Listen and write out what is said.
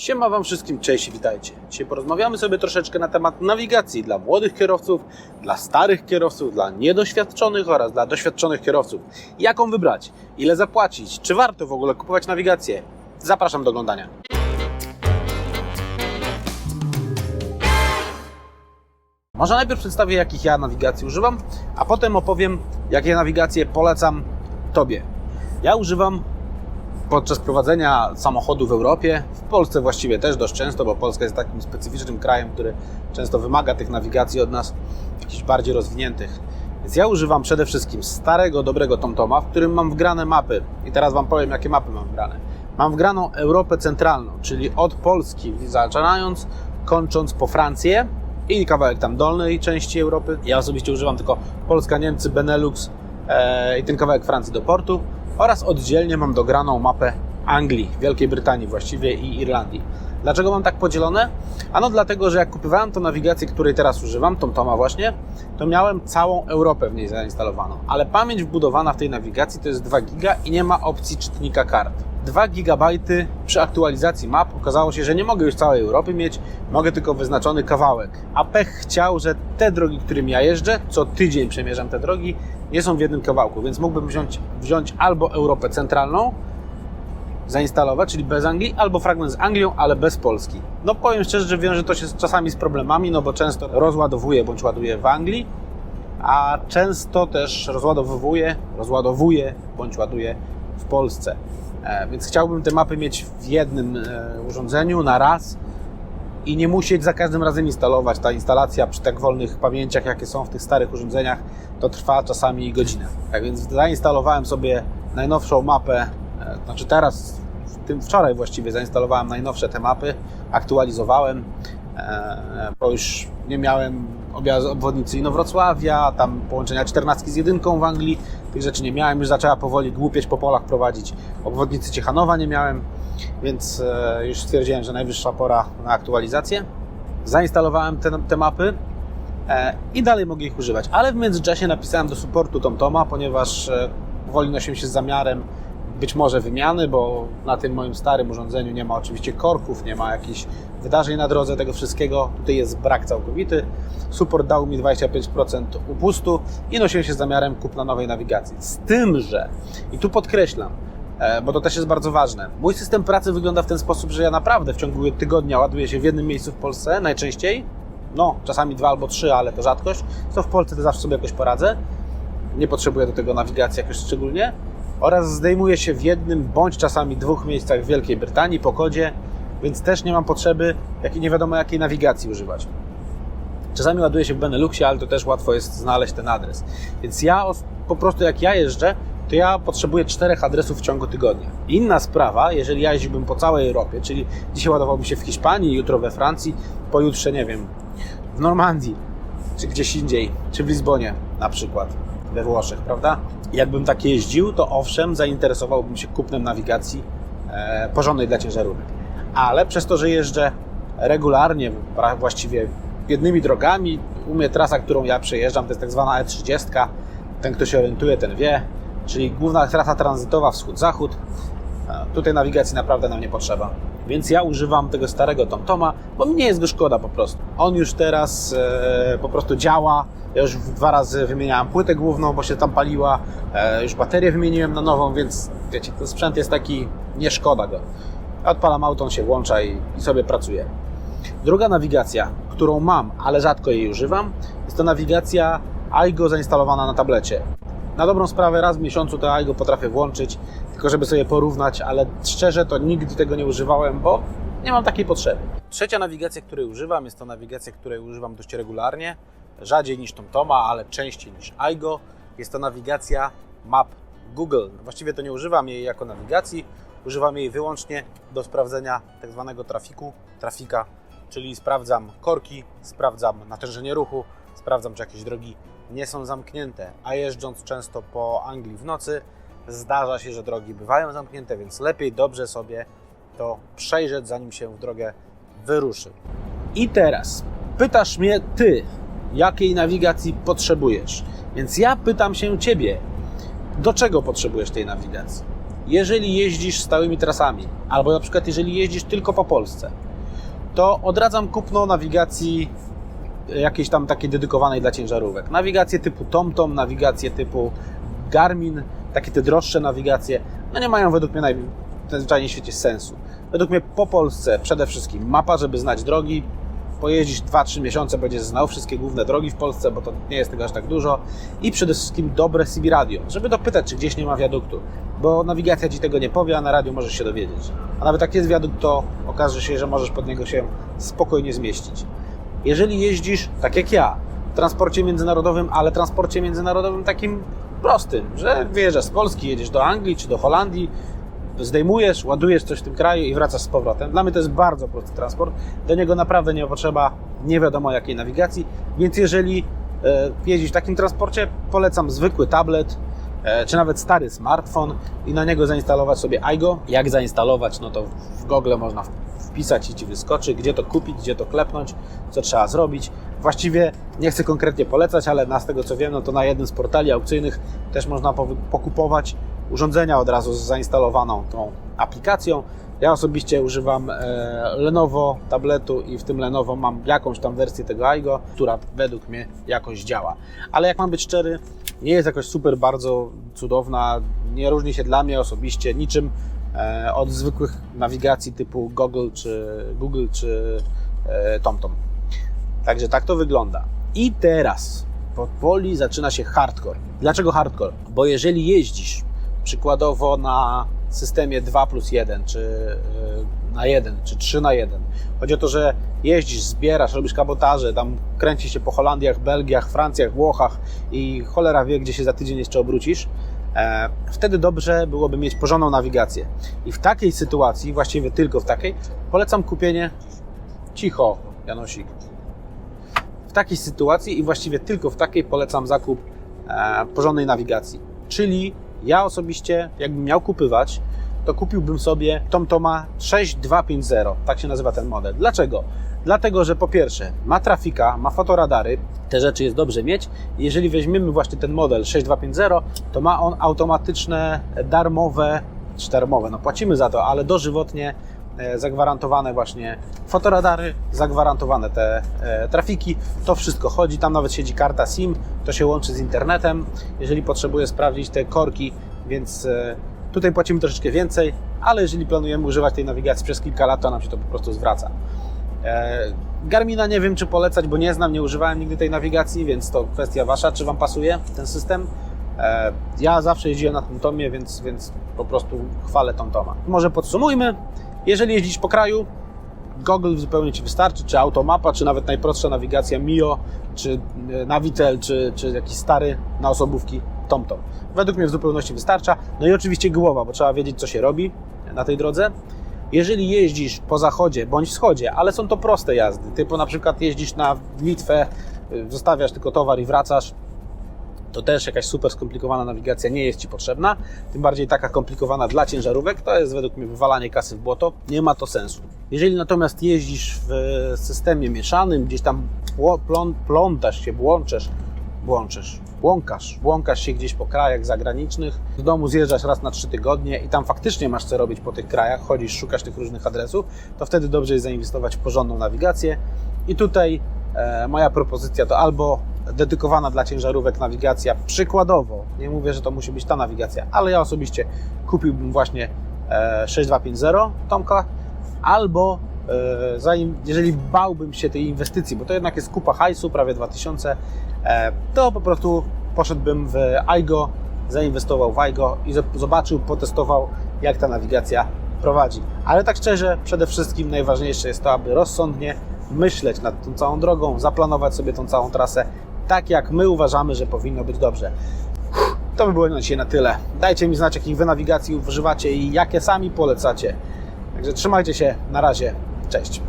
Siema Wam wszystkim, cześć witajcie. Dzisiaj porozmawiamy sobie troszeczkę na temat nawigacji dla młodych kierowców, dla starych kierowców, dla niedoświadczonych oraz dla doświadczonych kierowców. Jaką wybrać? Ile zapłacić? Czy warto w ogóle kupować nawigację? Zapraszam do oglądania. Może najpierw przedstawię, jakich ja nawigacji używam, a potem opowiem, jakie nawigacje polecam Tobie. Ja używam podczas prowadzenia samochodu w Europie, w Polsce właściwie też dość często, bo Polska jest takim specyficznym krajem, który często wymaga tych nawigacji od nas jakichś bardziej rozwiniętych. Więc ja używam przede wszystkim starego, dobrego TomToma, w którym mam wgrane mapy. I teraz Wam powiem, jakie mapy mam wgrane. Mam wgraną Europę Centralną, czyli od Polski zaczynając, kończąc po Francję i kawałek tam dolnej części Europy. Ja osobiście używam tylko Polska, Niemcy, Benelux e, i ten kawałek Francji do portu oraz oddzielnie mam dograną mapę Anglii, Wielkiej Brytanii właściwie i Irlandii. Dlaczego mam tak podzielone? Ano dlatego, że jak kupowałem tą nawigację, której teraz używam, tą Toma właśnie, to miałem całą Europę w niej zainstalowaną. Ale pamięć wbudowana w tej nawigacji to jest 2 giga i nie ma opcji czytnika kart. 2 GB przy aktualizacji map okazało się, że nie mogę już całej Europy mieć, mogę tylko wyznaczony kawałek. A pech chciał, że te drogi, którymi ja jeżdżę, co tydzień przemierzam te drogi, nie są w jednym kawałku, więc mógłbym wziąć, wziąć albo Europę centralną, zainstalować, czyli bez Anglii, albo fragment z Anglią, ale bez Polski. No powiem szczerze, że wiąże to się z, czasami z problemami, no bo często rozładowuję bądź ładuję w Anglii, a często też rozładowuję, rozładowuję bądź ładuję w Polsce. E, więc chciałbym te mapy mieć w jednym e, urządzeniu na raz i nie musieć za każdym razem instalować. Ta instalacja przy tak wolnych pamięciach, jakie są w tych starych urządzeniach, to trwa czasami godzinę. Tak więc zainstalowałem sobie najnowszą mapę, e, znaczy teraz, w tym wczoraj właściwie zainstalowałem najnowsze te mapy, aktualizowałem, e, bo już nie miałem obwodnicy Inowrocławia, tam połączenia 14 z jedynką w Anglii, tych rzeczy nie miałem, już zaczęła powoli głupieć po polach prowadzić. Obwodnicy Ciechanowa nie miałem, więc e, już stwierdziłem, że najwyższa pora na aktualizację. Zainstalowałem te, te mapy e, i dalej mogę ich używać, ale w międzyczasie napisałem do supportu TomToma, ponieważ e, powoli nosiłem się z zamiarem być może wymiany, bo na tym moim starym urządzeniu nie ma oczywiście korków, nie ma jakichś wydarzeń na drodze tego wszystkiego. Tutaj jest brak całkowity. Support dał mi 25% upustu i nosiłem się z zamiarem kupna nowej nawigacji. Z tym, że, i tu podkreślam, e, bo to też jest bardzo ważne. Mój system pracy wygląda w ten sposób, że ja naprawdę w ciągu tygodnia ładuję się w jednym miejscu w Polsce, najczęściej. No, czasami dwa albo trzy, ale to rzadkość. Co w Polsce to zawsze sobie jakoś poradzę. Nie potrzebuję do tego nawigacji jakoś szczególnie oraz zdejmuje się w jednym bądź czasami dwóch miejscach w Wielkiej Brytanii po kodzie, więc też nie mam potrzeby jak nie wiadomo jakiej nawigacji używać. Czasami ładuje się w Beneluxie, ale to też łatwo jest znaleźć ten adres. Więc ja po prostu jak ja jeżdżę, to ja potrzebuję czterech adresów w ciągu tygodnia. Inna sprawa, jeżeli jeździłbym po całej Europie, czyli dzisiaj ładowałbym się w Hiszpanii, jutro we Francji, pojutrze, nie wiem, w Normandii, czy gdzieś indziej, czy w Lizbonie na przykład, we Włoszech, prawda? Jakbym tak jeździł, to owszem, zainteresowałbym się kupnem nawigacji e, porządnej dla ciężarówek. Ale przez to, że jeżdżę regularnie, właściwie jednymi drogami, u mnie trasa, którą ja przejeżdżam, to jest tak zwana E30. Ten, kto się orientuje, ten wie. Czyli główna trasa tranzytowa wschód-zachód. Tutaj nawigacji naprawdę nam nie potrzeba. Więc ja używam tego starego TomToma, bo mi nie jest go szkoda po prostu. On już teraz e, po prostu działa. Ja już dwa razy wymieniałem płytę główną, bo się tam paliła. E, już baterię wymieniłem na nową, więc wiecie, ten sprzęt jest taki, nie szkoda go. Odpalam auto, on się włącza i, i sobie pracuje. Druga nawigacja, którą mam, ale rzadko jej używam, jest to nawigacja AIGO zainstalowana na tablecie. Na dobrą sprawę raz w miesiącu to AIGO potrafię włączyć, tylko żeby sobie porównać, ale szczerze to nigdy tego nie używałem, bo nie mam takiej potrzeby. Trzecia nawigacja, której używam, jest to nawigacja, której używam dość regularnie, rzadziej niż TomToma, ale częściej niż AIGO. Jest to nawigacja map Google. Właściwie to nie używam jej jako nawigacji, używam jej wyłącznie do sprawdzenia tak zwanego trafiku, trafika, czyli sprawdzam korki, sprawdzam natężenie ruchu, sprawdzam, czy jakieś drogi nie są zamknięte, a jeżdżąc często po Anglii w nocy, zdarza się, że drogi bywają zamknięte, więc lepiej dobrze sobie to przejrzeć, zanim się w drogę wyruszy. I teraz pytasz mnie ty, jakiej nawigacji potrzebujesz. Więc ja pytam się ciebie, do czego potrzebujesz tej nawigacji? jeżeli jeździsz stałymi trasami, albo na przykład jeżeli jeździsz tylko po Polsce, to odradzam kupno nawigacji jakiejś tam takiej dedykowanej dla ciężarówek. Nawigacje typu TomTom, nawigacje typu Garmin, takie te droższe nawigacje, no nie mają według mnie naj... najzwyczajniej w świecie sensu. Według mnie po Polsce przede wszystkim mapa, żeby znać drogi, pojeździć 2-3 miesiące, będziesz znał wszystkie główne drogi w Polsce, bo to nie jest tego aż tak dużo. I przede wszystkim dobre CB radio, żeby dopytać, czy gdzieś nie ma wiaduktu, bo nawigacja Ci tego nie powie, a na radiu możesz się dowiedzieć. A nawet jak jest wiadukt, to okaże się, że możesz pod niego się spokojnie zmieścić. Jeżeli jeździsz, tak jak ja, w transporcie międzynarodowym, ale transporcie międzynarodowym takim prostym, że wyjeżdżasz z Polski, jedziesz do Anglii czy do Holandii, zdejmujesz, ładujesz coś w tym kraju i wracasz z powrotem. Dla mnie to jest bardzo prosty transport. Do niego naprawdę nie potrzeba nie wiadomo jakiej nawigacji, więc jeżeli e, jeździsz w takim transporcie, polecam zwykły tablet, czy nawet stary smartfon i na niego zainstalować sobie iGo. Jak zainstalować? No to w Google można wpisać i Ci wyskoczy, gdzie to kupić, gdzie to klepnąć, co trzeba zrobić. Właściwie nie chcę konkretnie polecać, ale na z tego co wiem, no to na jednym z portali aukcyjnych też można pokupować urządzenia od razu z zainstalowaną tą aplikacją. Ja osobiście używam e, Lenovo tabletu i w tym Lenovo mam jakąś tam wersję tego iGo, która według mnie jakoś działa. Ale jak mam być szczery, nie jest jakoś super bardzo cudowna, nie różni się dla mnie osobiście niczym e, od zwykłych nawigacji typu Google czy Google czy e, TomTom. Także tak to wygląda. I teraz powoli zaczyna się hardcore. Dlaczego hardcore? Bo jeżeli jeździsz przykładowo na systemie 2 plus 1, czy y, na 1, czy 3 na 1. Chodzi o to, że jeździsz, zbierasz, robisz kabotaże, tam kręcisz się po Holandiach, Belgiach, Francjach, Włochach i cholera wie, gdzie się za tydzień jeszcze obrócisz. E, wtedy dobrze byłoby mieć porządną nawigację. I w takiej sytuacji, właściwie tylko w takiej, polecam kupienie cicho, Janosik. W takiej sytuacji i właściwie tylko w takiej polecam zakup e, porządnej nawigacji. Czyli ja osobiście, jakbym miał kupywać, to kupiłbym sobie TomToma 6250, tak się nazywa ten model. Dlaczego? Dlatego, że po pierwsze ma trafika, ma fotoradary, te rzeczy jest dobrze mieć. Jeżeli weźmiemy właśnie ten model 6250, to ma on automatyczne, darmowe, czy darmowe, no płacimy za to, ale dożywotnie zagwarantowane właśnie fotoradary, zagwarantowane te e, trafiki, to wszystko chodzi, tam nawet siedzi karta SIM, to się łączy z internetem, jeżeli potrzebuję sprawdzić te korki, więc e, tutaj płacimy troszeczkę więcej, ale jeżeli planujemy używać tej nawigacji przez kilka lat, to nam się to po prostu zwraca. E, Garmina nie wiem, czy polecać, bo nie znam, nie używałem nigdy tej nawigacji, więc to kwestia Wasza, czy Wam pasuje ten system. E, Ja zawsze jeździłem na tym Tomie, więc, więc po prostu chwalę tą Toma. Może podsumujmy. Jeżeli jeździsz po kraju, Google zupełnie Ci wystarczy, czy Automapa, czy nawet najprostsza nawigacja Mio, czy e, Navitel, czy, czy jakiś stary na osobówki TomTom. Według mnie w zupełności wystarcza. No i oczywiście głowa, bo trzeba wiedzieć, co się robi na tej drodze. Jeżeli jeździsz po zachodzie bądź wschodzie, ale są to proste jazdy, typu na przykład jeździsz na Litwę, y, zostawiasz tylko towar i wracasz, to też jakaś super skomplikowana nawigacja nie jest Ci potrzebna. Tym bardziej taka komplikowana dla ciężarówek, to jest według mnie wywalanie kasy w błoto. Nie ma to sensu. Jeżeli natomiast jeździsz w systemie mieszanym, gdzieś tam plątasz się, błączesz, błączysz, błąkasz, błąkasz się gdzieś po krajach zagranicznych, z domu zjeżdżasz raz na trzy tygodnie i tam faktycznie masz co robić po tych krajach, chodzisz, szukasz tych różnych adresów, to wtedy dobrze jest zainwestować w porządną nawigację. I tutaj e, moja propozycja to albo dedykowana dla ciężarówek nawigacja, przykładowo, nie mówię, że to musi być ta nawigacja, ale ja osobiście kupiłbym właśnie e, 6250 Tomka, albo e, zanim, jeżeli bałbym się tej inwestycji, bo to jednak jest kupa hajsu, prawie 2000, e, to po prostu poszedłbym w iGo, zainwestował w iGo i zo- zobaczył, potestował, jak ta nawigacja prowadzi. Ale tak szczerze, przede wszystkim najważniejsze jest to, aby rozsądnie myśleć nad tą całą drogą, zaplanować sobie tą całą trasę tak, jak my uważamy, że powinno być dobrze. To by było na dzisiaj na tyle. Dajcie mi znać, jakich wy nawigacji używacie i jakie sami polecacie. Także trzymajcie się, na razie, cześć.